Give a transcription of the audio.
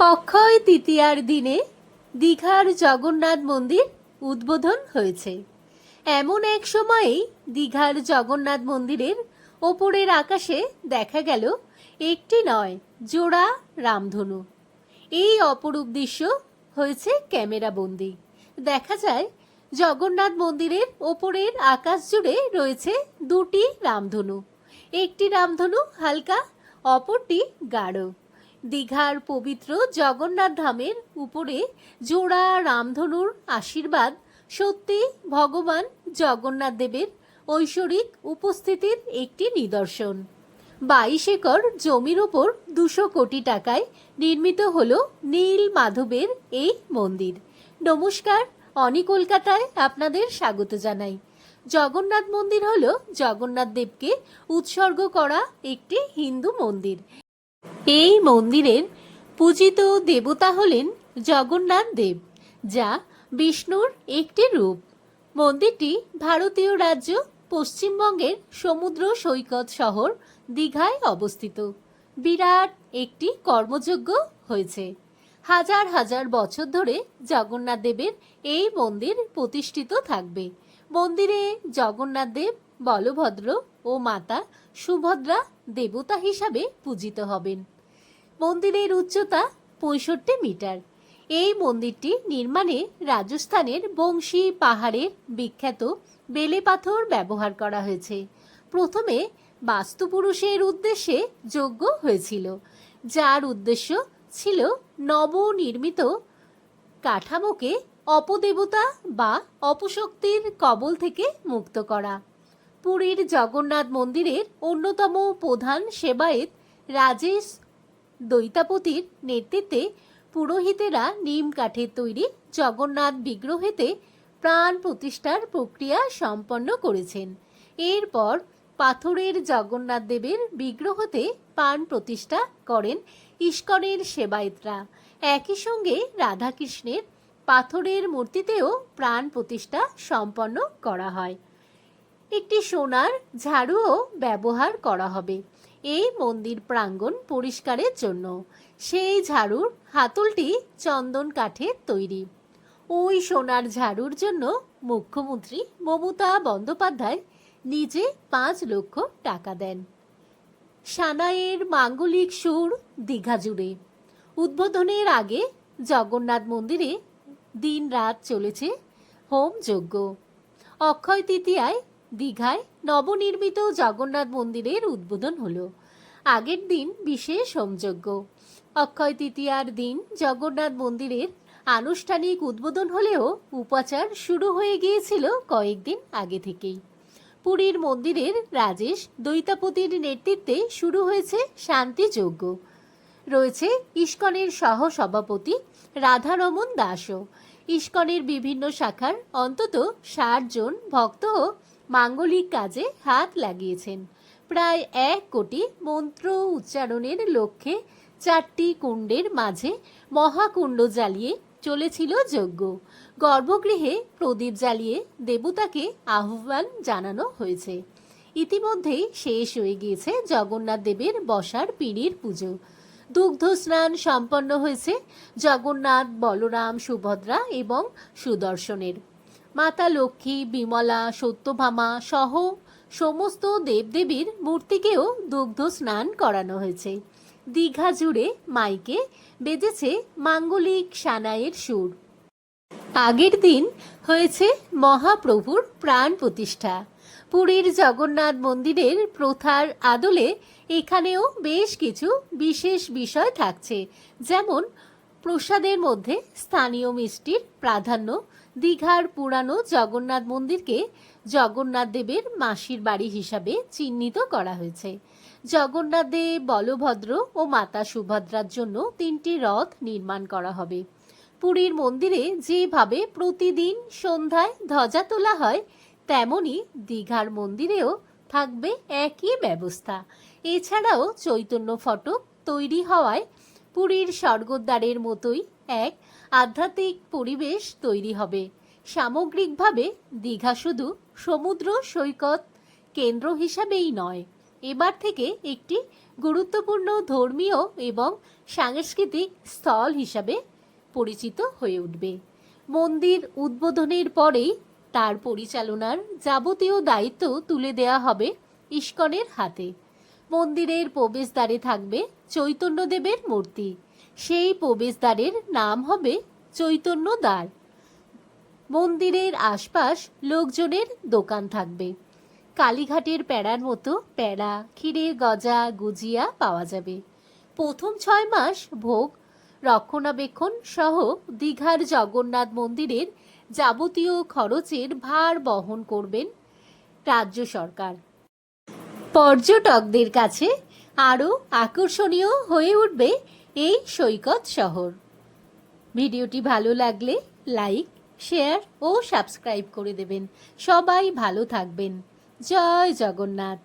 অক্ষয় তৃতীয়ার দিনে দীঘার জগন্নাথ মন্দির উদ্বোধন হয়েছে। এমন এক সময়েই দীঘার জগন্নাথ মন্দিরের ওপরের আকাশে দেখা গেল একটি নয়, জোড়া রামধনু। এই অপরূপ দৃশ্য হয়েছে ক্যামেরাবন্দি দেখা যায়, জগন্নাথ মন্দিরের ওপরের আকাশ জুড়ে রয়েছে দুটি রামধনু। একটি রামধনু হালকা, অপরটি গাঢ়। দীঘার পবিত্র জগন্নাথ ধামের উপরে জোড়া রামধনুর আশীর্বাদ, সত্যি ভগবান জগন্নাথ দেবের ঐশ্বরিক উপস্থিতির একটি নিদর্শন। বাইশ একর জমির ওপর দুশো কোটি টাকায় নির্মিত হল নীল মাধবের এই মন্দির। নমস্কার, অনি কলকাতায় আপনাদের স্বাগত জানাই। জগন্নাথ মন্দির হল জগন্নাথ দেবকে উৎসর্গ করা একটি হিন্দু মন্দির। এই মন্দিরের পূজিত দেবতা হলেন জগন্নাথ দেব, যা বিষ্ণুর একটি রূপ। মন্দিরটি ভারতীয় রাজ্য পশ্চিমবঙ্গের সমুদ্র সৈকত শহর দীঘায় অবস্থিত। বিরাট একটি কর্মযোগ্য হয়েছে। হাজার হাজার বছর ধরে জগন্নাথ দেবের এই মন্দির প্রতিষ্ঠিত থাকবে। মন্দিরে জগন্নাথ দেব, বলভদ্র ও মাতা সুভদ্রা দেবতা হিসাবে পূজিত হবেন। মন্দিরের উচ্চতা পঁয়ষট্টি মিটার। এই মন্দিরটি নির্মাণে রাজস্থানের বংশী পাহাড়ের বিখ্যাত বেলে পাথর ব্যবহার করা হয়েছে। প্রথমে বাস্তুপুরুষের উদ্দেশ্যে যোগ্য হয়েছিল, যার উদ্দেশ্য ছিল নবনির্মিত কাঠামোকে অপদেবতা বা অপশক্তির কবল থেকে মুক্ত করা। পুরীর জগন্নাথ মন্দিরের অন্যতম প্রধান সেবায়েত রাজেশ দৈতাপতির নেতৃত্বে পুরোহিতেরা নিম কাঠের তৈরি জগন্নাথ বিগ্রহেতে প্রাণ প্রতিষ্ঠার প্রক্রিয়া সম্পন্ন করেছেন। এরপর পাথরের জগন্নাথ দেবের বিগ্রহতে প্রাণ প্রতিষ্ঠা করেন ইস্কনের সেবায়েতরা। একই সঙ্গে রাধাকৃষ্ণের পাথরের মূর্তিতেও প্রাণ প্রতিষ্ঠা সম্পন্ন করা হয়। একটি সোনার ঝাড়ুও ব্যবহার করা হবে। এই মন্দির প্রাঙ্গণ পরিষ্কারের জন্য। সেই ঝাড়ুর হাতলটি চন্দন কাঠের তৈরি। ওই সোনার ঝাড়ুর জন্য মুখ্যমন্ত্রী মমতা বন্দ্যোপাধ্যায় নিজে পাঁচ লক্ষ টাকা দেন। সানাইয়ের মাঙ্গলিক সুর দীঘা জুড়ে। উদ্বোধনের আগে জগন্নাথ মন্দিরে দিন রাত চলেছে হোম যজ্ঞ অক্ষয় তৃতীয়ায় দীঘায় নবনির্মিত জগন্নাথ মন্দিরের উদ্বোধন হলো। আগের দিন বিশেষ হোমযজ্ঞ। অক্ষয় তৃতীয়ার দিন জগন্নাথ মন্দিরের আনুষ্ঠানিক উদ্বোধন হলেও উপাচার শুরু হয়ে গিয়েছিল কয়েকদিন আগে থেকেই। পুরীর মন্দিরের রাজেশ দৈতাপতির নেতৃত্বে শুরু হয়েছে শান্তি যজ্ঞ। রয়েছে ইস্কনের সহ সভাপতি রাধারমন দাসও। ইস্কনের বিভিন্ন শাখার অন্তত ষাট জন ভক্ত মাঙ্গলিক কাজে হাত লাগিয়েছেন। প্রায় এক কোটি মন্ত্র উচ্চারণের লক্ষ্যে চারটি কুণ্ডের মাঝে মহাকুণ্ড জ্বালিয়ে চলেছিল যজ্ঞ। গর্ভগৃহে প্রদীপ জ্বালিয়ে দেবতাকে আহ্বান জানানো হয়েছে। ইতিমধ্যেই শেষ হয়ে গিয়েছে জগন্নাথ দেবের বসার পিঁড়ির পুজো। দুগ্ধ স্নান সম্পন্ন হয়েছে জগন্নাথ, বলরাম, সুভদ্রা এবং সুদর্শনের। মাতা লক্ষ্মী, বিমলা, সত্যভামা সহ সমস্ত দেবদেবীর মূর্তিকেও দুগ্ধ স্নান করানো হয়েছে। দীঘা জুড়ে মাইকে বেজেছে মাঙ্গলিক সানাইয়ের সুর। আগের দিন হয়েছে মহাপ্রভুর প্রাণ প্রতিষ্ঠা। পুরীর জগন্নাথ মন্দিরের প্রথার আদলে এখানেও বেশ কিছু বিশেষ বিষয় থাকছে। যেমন প্রসাদের মধ্যে স্থানীয় মিষ্টির প্রাধান্য দীঘার পুরানো জগন্নাথ মন্দিরকে জগন্নাথ দেবের মাসির বাড়ি হিসাবে চিহ্নিত করা হয়েছে। জগন্নাথ দেব বলভদ্র ও মাতা সুভদ্রার জন্য তিনটি রথ নির্মাণ করা হবে। পুরীর মন্দিরে যেভাবে প্রতিদিন সন্ধ্যায় ধ্বজা তোলা হয়, তেমনি দীঘার মন্দিরেও থাকবে একই ব্যবস্থা। এছাড়াও চৈতন্য ফটক তৈরি হওয়ায় পুরীর স্বর্গদ্বারের মতোই এক আধ্যাত্মিক পরিবেশ তৈরি হবে। সামগ্রিকভাবে দীঘা শুধু সমুদ্র, সৈকত কেন্দ্র হিসাবেই নয়, এবার থেকে একটি গুরুত্বপূর্ণ ধর্মীয় এবং সাংস্কৃতিক স্থল হিসাবে পরিচিত হয়ে উঠবে। মন্দির উদ্বোধনের পরেই তার পরিচালনার যাবতীয় দায়িত্ব তুলে দেওয়া হবে ইস্কনের হাতে। মন্দিরের প্রবেশদ্বারে থাকবে চৈতন্যদেবের মূর্তি। সেই প্রবেশদ্বারের নাম হবে চৈতন্য দ্বার। মন্দিরের আশপাশ লোকজনের দোকান থাকবে। কালীঘাটের প্যাড়ার মতো প্যাড়া ক্ষীরের গজা, গুজিয়া পাওয়া যাবে। প্রথম ছয় মাস ভোগ, রক্ষণাবেক্ষণ সহ দীঘার জগন্নাথ মন্দিরের যাবতীয় খরচের ভার বহন করবেন রাজ্য সরকার। পর্যটকদের কাছে আরও আকর্ষণীয় হয়ে উঠবে এই সৈকত শহর। ভিডিওটি ভালো লাগলে লাইক, শেয়ার ও সাবস্ক্রাইব করে দেবেন। সবাই ভালো থাকবেন। জয় জগন্নাথ।